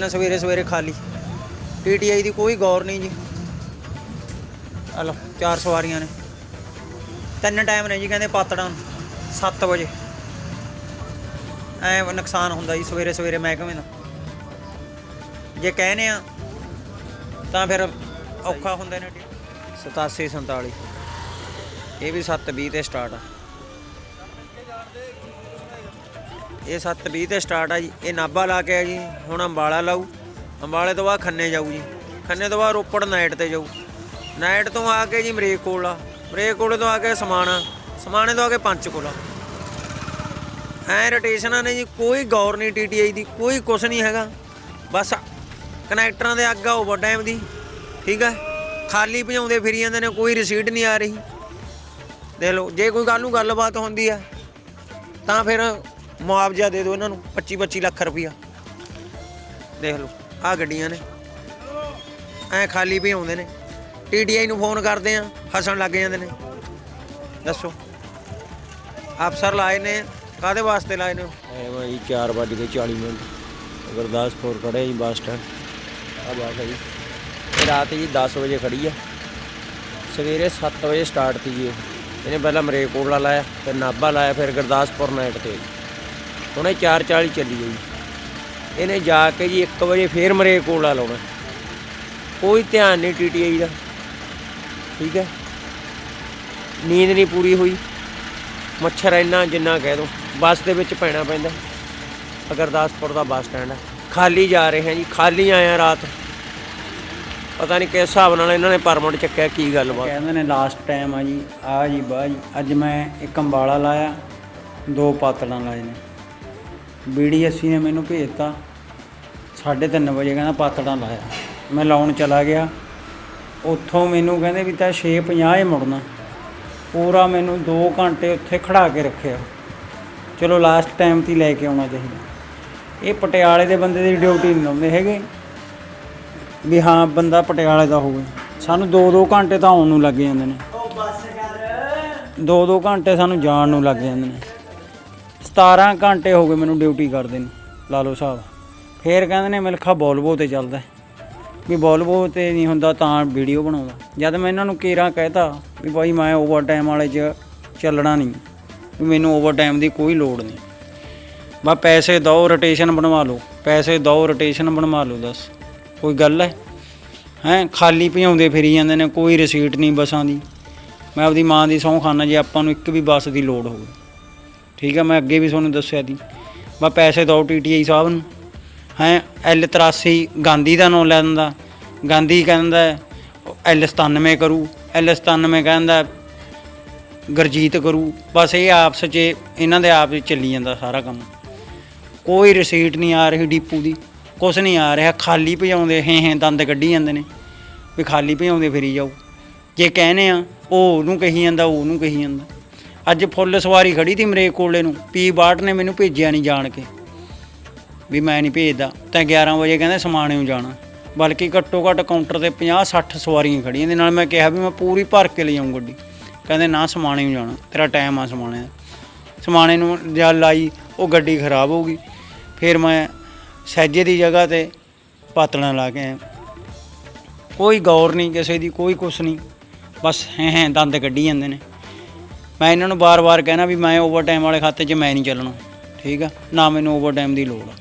ਨਾ ਸਵੇਰੇ ਸਵੇਰੇ ਖਾਲੀ ਟੀਟੀਆਈ ਦੀ ਕੋਈ ਗੌਰ ਨਹੀਂ ਜੀ। ਹਲੋ ਚਾਰ ਸਵਾਰੀਆਂ ਨੇ। ਤਿੰਨ ਟਾਈਮ ਨੇ ਜੀ, ਕਹਿੰਦੇ ਪਾਤੜਾਂ 7 ਵਜੇ। ਐ ਨੁਕਸਾਨ ਹੁੰਦਾ ਜੀ, ਸਵੇਰੇ ਸਵੇਰੇ ਮਹਿਕਮੇ ਦਾ। ਜੇ ਕਹਿੰਦੇ ਆ, ਤਾਂ ਫਿਰ ਔਖਾ ਹੁੰਦੇ ਨੇ। 87 47 ਇਹ ਵੀ 7:20 ਤੇ ਸਟਾਰਟ ਆ। ਇਹ 7:20 ਤੇ ਸਟਾਰਟ ਆ ਜੀ। ਇਹ ਨਾਭਾ ਲਾ ਕੇ ਆ ਜੀ। ਹੁਣ ਅੰਬਾਲਾ ਲਾਊ। ਅੰਬਾਲੇ ਤੋਂ ਬਾਅਦ ਖੰਨੇ ਜਾਊ ਜੀ। ਖੰਨੇ ਤੋਂ ਬਾਅਦ ਰੋਪੜ ਨਾਈਟ ਤੇ ਜਾਊ। ਨਾਈਟ ਤੋਂ ਆ ਕੇ ਜੀ ਮਰੇਕ ਕੋਲਾ ਮਰੇਕ ਕੋਲੇ ਤੋਂ ਆ ਕੇ ਸਮਾਣਾ ਸਮਾਣੇ ਤੋਂ ਆ ਕੇ ਪੰਚ ਪੰਚਕੂਲਾ ਐ ਰੋਟੇਸ਼ਨਾਂ ਨੇ ਜੀ, ਕੋਈ ਗੌਰ ਨਹੀਂ ਟੀਟੀਆਈ ਦੀ, ਕੋਈ ਕੁਛ ਨਹੀਂ ਹੈਗਾ। ਬਸ ਕਨੈਕਟਰਾਂ ਦੇ ਅੱਗਾ ਓਵਰ ਟਾਈਮ ਦੀ। ਠੀਕ ਹੈ ਖਾਲੀ ਭਜਾਉਂਦੇ ਫਿਰੀ ਜਾਂਦੇ ਨੇ, ਕੋਈ ਰਸੀਦ ਨਹੀਂ ਆ ਰਹੀ। ਦੇਖ ਲਓ, ਜੇ ਕੋਈ ਗੱਲ ਨੂੰ ਗੱਲਬਾਤ ਹੁੰਦੀ ਆ, ਤਾਂ ਫਿਰ ਮੁਆਵਜ਼ਾ ਦੇ ਦਿਓ ਇਹਨਾਂ ਨੂੰ 25 25 ਲੱਖ ਰੁਪਈਆ। ਦੇਖ ਲਓ ਆ ਗੱਡੀਆਂ ਨੇ। ਐ ਖਾਲੀ ਵੀ ਆਉਂਦੇ ਨੇ। ਟੀਡੀਆਈ ਨੂੰ ਫੋਨ ਕਰਦੇ ਆ, ਹੱਸਣ ਲੱਗ ਜਾਂਦੇ ਨੇ। ਦੱਸੋ, ਅਫਸਰ ਲਾਏ ਨੇ ਕਾਦੇ ਵਾਸਤੇ ਲਾਏ ਨੇ ਐ ਭਾਈ 4 ਵੱਜ ਕੇ 40 ਮਿੰਟ। ਗੁਰਦਾਸਪੁਰ ਖੜੇ ਜੀ, ਬੱਸ ਸਟੈਂਡ। ਆ ਬੱਸ ਹੈ ਜੀ। ਰਾਤ ਜੀ 10 ਵਜੇ ਖੜੀ ਆ। ਸਵੇਰੇ 7 ਵਜੇ ਸਟਾਰਟ ਤੀ ਜੀ ਇਹ। ਇਹਨੇ ਪਹਿਲਾਂ ਮਰੇਕੋਟਲਾ ਲਾਇਆ, ਫਿਰ ਨਾਭਾ ਲਾਇਆ, ਫਿਰ ਗੁਰਦਾਸਪੁਰ ਨਾਈਟ ਤੇ। ਹੁਣ ਇਹ 4:40 ਚੱਲੀ ਹੈ ਜੀ ਇਹਨੇ ਜਾ ਕੇ ਜੀ 1 ਵਜੇ ਫੇਰ ਮਰੇਕੋਟਲਾ ਲਾਉਣਾ। ਕੋਈ ਧਿਆਨ ਨਹੀਂ ਟੀਟੀਆਈ ਦਾ। ਠੀਕ ਹੈ? ਨੀਂਦ ਨਹੀਂ ਪੂਰੀ ਹੋਈ। ਮੱਛਰ ਇੰਨਾ ਜਿੰਨਾ ਕਹਿ ਦੋ। ਬੱਸ ਦੇ ਵਿੱਚ ਪੈਣਾ ਪੈਂਦਾ। ਗੁਰਦਾਸਪੁਰ ਦਾ ਬੱਸ ਸਟੈਂਡ ਹੈ ਖਾਲੀ ਜਾ ਰਹੇ ਹਾਂ ਜੀ। ਖਾਲੀ ਆਇਆ ਰਾਤ। ਪਤਾ ਨਹੀਂ ਕਿਸ ਹਿਸਾਬ ਨਾਲ ਇਹਨਾਂ ਨੇ ਪਰਮਿਟ ਚੱਕਿਆ, ਕੀ ਗੱਲਬਾਤ। ਕਹਿੰਦੇ ਨੇ ਲਾਸਟ ਟਾਈਮ ਆ ਜੀ ਆ ਜੀ ਬਾਹ ਜੀ। ਅੱਜ ਮੈਂ ਇੱਕ ਅੰਬਾਲਾ ਲਾਇਆ। ਦੋ ਪਾਤੜਾਂ ਲਾਏ ਨੇ। ਬੀਡੀਐਸਸੀ ਨੇ ਮੈਨੂੰ ਭੇਜਤਾ। 3:30 ਵਜੇ ਕਹਿੰਦਾ ਪਾਤੜਾਂ ਲਾਇਆ। ਮੈਂ ਲਾਉਣ ਚਲਾ ਗਿਆ। ਉੱਥੋਂ ਮੈਨੂੰ ਕਹਿੰਦੇ ਵੀ ਤਾਂ 6:50 ਹੀ ਮੁੜਨਾ। ਪੂਰਾ ਮੈਨੂੰ 2 ਘੰਟੇ ਉੱਥੇ ਖੜਾ ਕੇ ਰੱਖਿਆ। ਚਲੋ ਲਾਸਟ ਟਾਈਮ ਤੇ ਲੈ ਕੇ ਆਉਣਾ ਚਾਹੀਦਾ। ਇਹ ਪਟਿਆਲੇ ਦੇ ਬੰਦੇ ਦੀ ਡਿਊਟੀ ਨਹੀਂ ਲਾਉਂਦੇ ਹੈਗੇ। ਵੀ ਹਾਂ ਬੰਦਾ ਪਟਿਆਲੇ ਦਾ ਹੋਵੇ। ਸਾਨੂੰ 2-2 ਘੰਟੇ ਤਾਂ ਆਉਣ ਨੂੰ ਲੱਗ ਜਾਂਦੇ ਨੇ। 2-2 ਘੰਟੇ ਸਾਨੂੰ ਜਾਣ ਨੂੰ ਲੱਗ ਜਾਂਦੇ ਨੇ। 17 ਘੰਟੇ ਹੋ ਗਏ ਮੈਨੂੰ ਡਿਊਟੀ ਕਰਦੇ ਨੂੰ, ਲਾਲੋ ਸਾਹਿਬ। ਫੇਰ ਕਹਿੰਦੇ ਨੇ ਮਿਲਖਾ ਬੋਲਵੋ ਤੇ ਚੱਲਦਾ। ਵੀ ਬੋਲਵੋ ਤੇ ਨਹੀਂ ਹੁੰਦਾ ਤਾਂ ਵੀਡੀਓ ਬਣਾਉਂਦਾ। ਜਦ ਮੈਂ ਇਹਨਾਂ ਨੂੰ ਕੇਰਾ ਕਹਿਤਾ ਵੀ ਭਾਈ ਮੈਂ ਓਵਰ ਟਾਈਮ ਵਾਲੇ 'ਚ ਚੱਲਣਾ ਨਹੀਂ, ਵੀ ਮੈਨੂੰ ਓਵਰ ਟਾਈਮ ਦੀ ਕੋਈ ਲੋੜ ਨਹੀਂ। ਬਾ ਪੈਸੇ ਦਿਓ ਰੋਟੇਸ਼ਨ ਬਣਵਾ ਲਓ। ਪੈਸੇ ਦਿਓ ਰੋਟੇਸ਼ਨ ਬਣਵਾ ਲਓ, ਦੱਸ। ਕੋਈ ਗੱਲ ਹੈ? ਹੈ, ਖਾਲੀ ਭਜਾਉਂਦੇ ਫਿਰੀ ਜਾਂਦੇ ਨੇ, ਕੋਈ ਰਸੀਟ ਨਹੀਂ ਬੱਸਾਂ ਦੀ। ਮੈਂ ਆਪਦੀ ਮਾਂ ਦੀ ਸਹੁੰ ਖਾਨਾ ਜੇ ਆਪਾਂ ਨੂੰ ਇੱਕ ਵੀ ਬੱਸ ਦੀ ਲੋੜ ਹੋਵੇ। ਠੀਕ ਆ, ਮੈਂ ਅੱਗੇ ਵੀ ਤੁਹਾਨੂੰ ਦੱਸਿਆ ਦੀ ਬਾ ਪੈਸੇ ਦਿਓ ਟੀਟੀਆਈ ਸਾਹਿਬ ਨੂੰ। ਹੈ, ਐਲ 83 ਗਾਂਧੀ ਦਾ ਨਾਮ ਲੈ ਦਿੰਦਾ। ਗਾਂਧੀ ਕਹਿੰਦਾ ਐਲ 97 ਕਰੂ। ਐਲ 97 ਕਹਿੰਦਾ ਗੁਰਜੀਤ ਕਰੂ। ਬਸ ਇਹ ਆਪਸ 'ਚ, ਇਹਨਾਂ ਦੇ ਆਪ 'ਚ ਚੱਲੀ ਜਾਂਦਾ ਸਾਰਾ ਕੰਮ। ਕੋਈ ਰਸੀਟ ਨਹੀਂ ਆ ਰਹੀ ਡੀਪੂ ਦੀ। ਕੁਛ ਨਹੀਂ ਆ ਰਿਹਾ, ਖਾਲੀ ਭਜਾਉਂਦੇ, ਹੈ ਹੈ, ਦੰਦ ਕੱਢੀ ਜਾਂਦੇ ਨੇ। ਵੀ ਖਾਲੀ ਭਜਾਉਂਦੇ, ਫਿਰੀ ਜਾਓ। ਜੇ ਕਹਿੰਦੇ ਆ, ਉਹ ਉਹਨੂੰ ਕਹੀ ਜਾਂਦਾ ਉਹਨੂੰ ਕਹੀ ਜਾਂਦਾ। ਅੱਜ ਫੁੱਲ ਸਵਾਰੀ ਖੜੀ ਤੀ ਮਰੇ ਕੋਲੇ ਨੂੰ, ਪੀ ਬਾਟ ਨੇ ਮੈਨੂੰ ਭੇਜਿਆ ਨਹੀਂ ਜਾਣ ਕੇ। ਵੀ ਮੈਂ ਨਹੀਂ ਭੇਜਦਾ, ਤਾਂ 11 ਵਜੇ ਕਹਿੰਦੇ ਸਮਾਣੇ ਨੂੰ ਜਾਣਾ। ਬਲਕਿ ਘੱਟੋ ਘੱਟ ਕਾਊਂਟਰ ਤੇ 50 60 ਸਵਾਰੀਆਂ ਖੜੀਆਂ ਦੇ ਨਾਲ ਮੈਂ ਕਿਹਾ ਵੀ ਮੈਂ ਪੂਰੀ ਭਰ ਕੇ ਲਿਆਉਂ ਗੱਡੀ। ਕਹਿੰਦੇ ਨਾ ਸਮਾਣੇ ਨੂੰ ਜਾਣਾ, ਤੇਰਾ ਟਾਈਮ ਆ ਸਮਾਣੇ ਦਾ। ਸਮਾਣੇ ਨੂੰ ਜਦ ਲਾਈ, ਉਹ ਗੱਡੀ ਖਰਾਬ ਹੋ ਗਈ। ਫਿਰ ਮੈਂ ਸਹਿਜੇ ਦੀ ਜਗ੍ਹਾ ਤੇ ਪਾਤਣਾ ਲਾ ਕੇ ਆਇਆ। ਕੋਈ ਗੌਰ ਨਹੀਂ ਕਿਸੇ ਦੀ, ਕੋਈ ਕੁਛ ਨਹੀਂ ਬਸ ਹੈ ਹੈ ਦੰਦ ਕੱਢੀ ਜਾਂਦੇ ਨੇ। ਮੈਂ ਇਹਨਾਂ ਨੂੰ ਬਾਰ-ਬਾਰ ਕਹਿਣਾ ਵੀ ਮੈਂ ਓਵਰਟਾਈਮ ਵਾਲੇ ਖਾਤੇ 'ਚ ਮੈਂ ਨਹੀਂ ਚੱਲਣਾ। ਠੀਕ ਆ? ਨਾ ਮੈਨੂੰ ਓਵਰਟਾਈਮ ਦੀ ਲੋੜ ਆ।